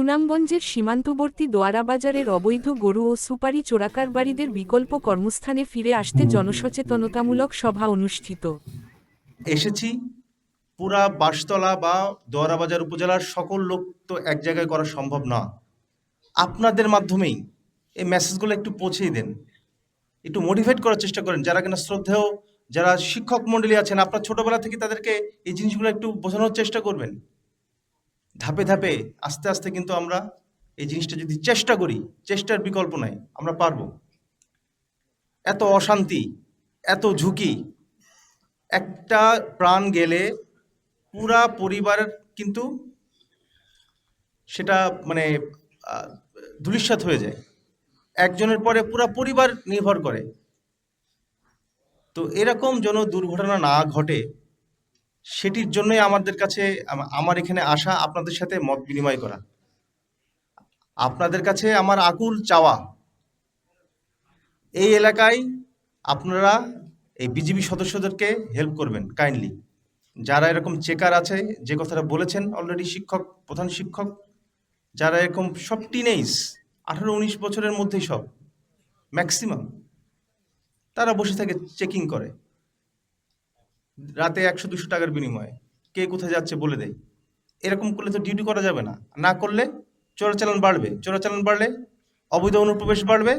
সুনামগঞ্জের সীমান্তবর্তী দোয়ারাবাজারের অবৈধ গরু ও সুপারি চোরাকারবারীদের বিকল্প কর্মস্থানে ফিরে আসতে জনসচেতনতামূলক সভা অনুষ্ঠিত। এসেছি পুরা বাঁশতলা বা দোয়ারাবাজার উপজেলার সকল লোক তো এক জায়গায় করা সম্ভব না। আপনাদের মাধ্যমেই এই মেসেজগুলো একটু পৌঁছেই দেন। একটু মোটিভেট করার চেষ্টা করেন। যারা কিনা শ্রদ্ধেয়, যারা শিক্ষক মণ্ডলী আছেন, আপনার ছোটবেলা থেকে তাদেরকে এই জিনিসগুলো একটু বোঝানোর চেষ্টা করবেন। ধাপে ধাপে, আস্তে আস্তে কিন্তু আমরা এই জিনিসটা যদি চেষ্টা করি, চেষ্টার বিকল্প নাই, আমরা পারব। এত অশান্তি, এত ঝুঁকি, একটা প্রাণ গেলে পুরা পরিবারের কিন্তু সেটা মানে ধূলিসাৎ হয়ে যায়। একজনের পরে পুরা পরিবার নির্ভর করে। তো এরকম যেন দুর্ঘটনা না ঘটে সেটির জন্যই আমাদের কাছে আমার এখানে আসা, আপনাদের সাথে মত বিনিময় করা। আপনাদের কাছে আমার আকুল চাওয়া, এই এলাকায় আপনারা এই বিজিবি সদস্যদেরকে হেল্প করবেন কাইন্ডলি যারা এরকম চেকার আছে, যে কথাটা বলেছেন অলরেডি শিক্ষক, প্রধান শিক্ষক, যারা এরকম সব টিনেজ আঠারো, উনিশ বছরের মধ্যেই সব ম্যাক্সিমাম তারা বসে থাকে চেকিং করে। রাতে একশো, দুশো টাকার বিনিময়ে। কে কোথায় যাচ্ছে বলে দেয় এরকম করলে তো ডিউটি করা যাবে না। না করলে চোরাচালান বাড়বে। চোরাচালান বাড়লে অবৈধ অনুপ্রবেশ বাড়বে,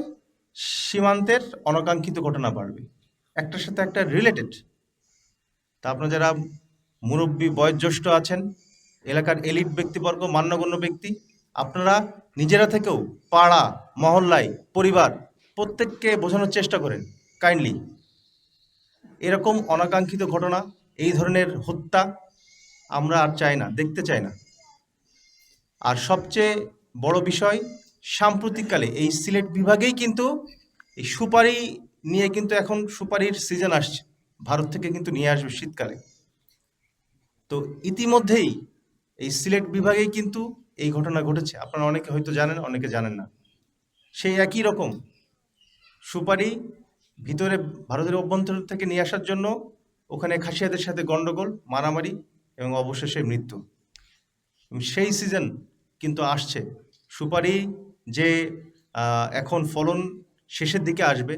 সীমান্তের অনাকাঙ্ক্ষিত ঘটনা বাড়বে। একটার সাথে একটা রিলেটেড তা আপনার যারা মুরব্বী, বয়োজ্যেষ্ঠ আছেন, এলাকার এলিট ব্যক্তিবর্গ, মান্যগণ্য ব্যক্তি, আপনারা নিজেরা থেকেও পাড়া, মহল্লায়, পরিবার, প্রত্যেককে বোঝানোর চেষ্টা করেন। কাইন্ডলি এরকম অনাকাঙ্ক্ষিত ঘটনা, এই ধরনের হত্যা আমরা আর চাই না, দেখতে চাই না। আর সবচেয়ে বড় বিষয়, সাম্প্রতিককালে এই সিলেট বিভাগেই কিন্তু এই সুপারি নিয়ে কিন্তু এখন সুপারির সিজন আসছে, ভারত থেকে কিন্তু নিয়ে আসবে শীতকালে। তো ইতিমধ্যেই এই সিলেট বিভাগেই কিন্তু এই ঘটনা ঘটেছে। আপনারা অনেকে হয়তো জানেন, অনেকে জানেন না। সেই একই রকম, সুপারি ভিতরে ভারতের অভ্যন্তর থেকে নিয়ে আসার জন্য ওখানে খাসিয়াদের সাথে গন্ডগোল, মারামারি এবং অবশেষে মৃত্যু। সেই সিজন কিন্তু আসছে। সুপারি যে এখন ফলন শেষের দিকে আসবে